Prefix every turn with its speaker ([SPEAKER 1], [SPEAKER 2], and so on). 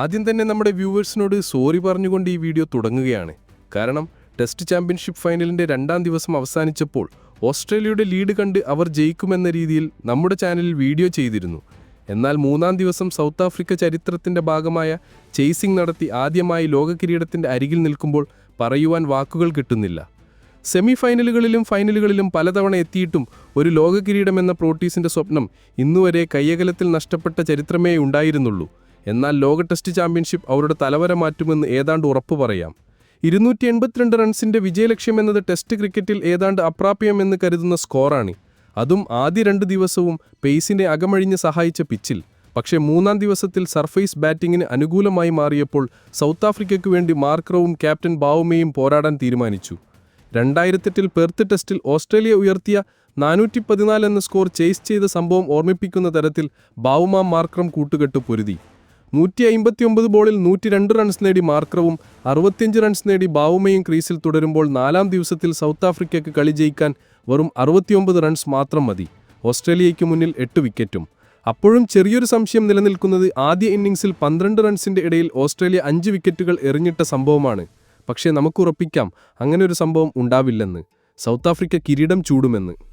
[SPEAKER 1] ആദ്യം തന്നെ നമ്മുടെ വ്യൂവേഴ്സിനോട് സോറി പറഞ്ഞുകൊണ്ട് ഈ വീഡിയോ തുടങ്ങുകയാണ്. കാരണം ടെസ്റ്റ് ചാമ്പ്യൻഷിപ്പ് ഫൈനലിന്റെ രണ്ടാം ദിവസം അവസാനിച്ചപ്പോൾ ഓസ്ട്രേലിയയുടെ ലീഡ് കണ്ട് അവർ ജയിക്കുമെന്ന രീതിയിൽ നമ്മുടെ ചാനലിൽ വീഡിയോ ചെയ്തിരുന്നു. എന്നാൽ മൂന്നാം ദിവസം സൗത്ത് ആഫ്രിക്ക ചരിത്രത്തിന്റെ ഭാഗമായ ചേസിംഗ് നടത്തി ആദ്യമായി ലോക കിരീടത്തിന്റെ അരികിൽ നിൽക്കുമ്പോൾ പറയുവാൻ വാക്കുകൾ കിട്ടുന്നില്ല. സെമി ഫൈനലുകളിലും ഫൈനലുകളിലും പലതവണ എത്തിയിട്ടും ഒരു ലോക കിരീടമെന്ന പ്രോട്ടീസിന്റെ സ്വപ്നം ഇന്നുവരെ കയ്യകലത്തിൽ നഷ്ടപ്പെട്ട ചരിത്രമേ ഉണ്ടായിരുന്നുള്ളൂ. എന്നാൽ ലോക ടെസ്റ്റ് ചാമ്പ്യൻഷിപ്പ് അവരുടെ തലവര മാറ്റുമെന്ന് ഏതാണ്ട് ഉറപ്പു പറയാം. ഇരുന്നൂറ്റി എൺപത്തിരണ്ട് റൺസിന്റെ വിജയലക്ഷ്യം എന്നത് ടെസ്റ്റ് ക്രിക്കറ്റിൽ ഏതാണ്ട് അപ്രാപ്യമെന്ന് കരുതുന്ന സ്കോറാണ്. അതും ആദ്യ രണ്ട് ദിവസവും പേസിനെ അകമഴിഞ്ഞ് സഹായിച്ച പിച്ചിൽ. പക്ഷേ മൂന്നാം ദിവസത്തിൽ സർഫേസ് ബാറ്റിങ്ങിന് അനുകൂലമായി മാറിയപ്പോൾ സൗത്ത് ആഫ്രിക്കയ്ക്ക് വേണ്ടി മാർക്രവും ക്യാപ്റ്റൻ ബാവുമയും പോരാടാൻ തീരുമാനിച്ചു. രണ്ടായിരത്തെട്ടിൽ പെർത്ത് ടെസ്റ്റിൽ ഓസ്ട്രേലിയ ഉയർത്തിയ നാനൂറ്റി പതിനാല് എന്ന സ്കോർ ചേസ് ചെയ്ത സംഭവം ഓർമ്മിപ്പിക്കുന്ന തരത്തിൽ ബാവുമ മാർക്രം കൂട്ടുകെട്ട് പൊരുതി. നൂറ്റി അമ്പത്തിയൊമ്പത് ബോളിൽ നൂറ്റി രണ്ട് റൺസ് നേടി മാർക്രവും അറുപത്തിയഞ്ച് റൺസ് നേടി ബാവുമയും ക്രീസിൽ തുടരുമ്പോൾ നാലാം ദിവസത്തിൽ സൗത്ത് ആഫ്രിക്കയ്ക്ക് കളി ജയിക്കാൻ വെറും അറുപത്തിയൊമ്പത് റൺസ് മാത്രം മതി. ഓസ്ട്രേലിയയ്ക്ക് മുന്നിൽ എട്ട് വിക്കറ്റും അപ്പോഴും ചെറിയൊരു സംശയം നിലനിൽക്കുന്നത് ആദ്യ ഇന്നിംഗ്സിൽ പന്ത്രണ്ട് റൺസിന്റെ ഇടയിൽ ഓസ്ട്രേലിയ അഞ്ച് വിക്കറ്റുകൾ എറിഞ്ഞിട്ട സംഭവമാണ്. പക്ഷേ നമുക്കുറപ്പിക്കാം ഒരു സംഭവം ഉണ്ടാവില്ലെന്ന്. സൗത്ത് ആഫ്രിക്ക കിരീടം ചൂടുമെന്ന്.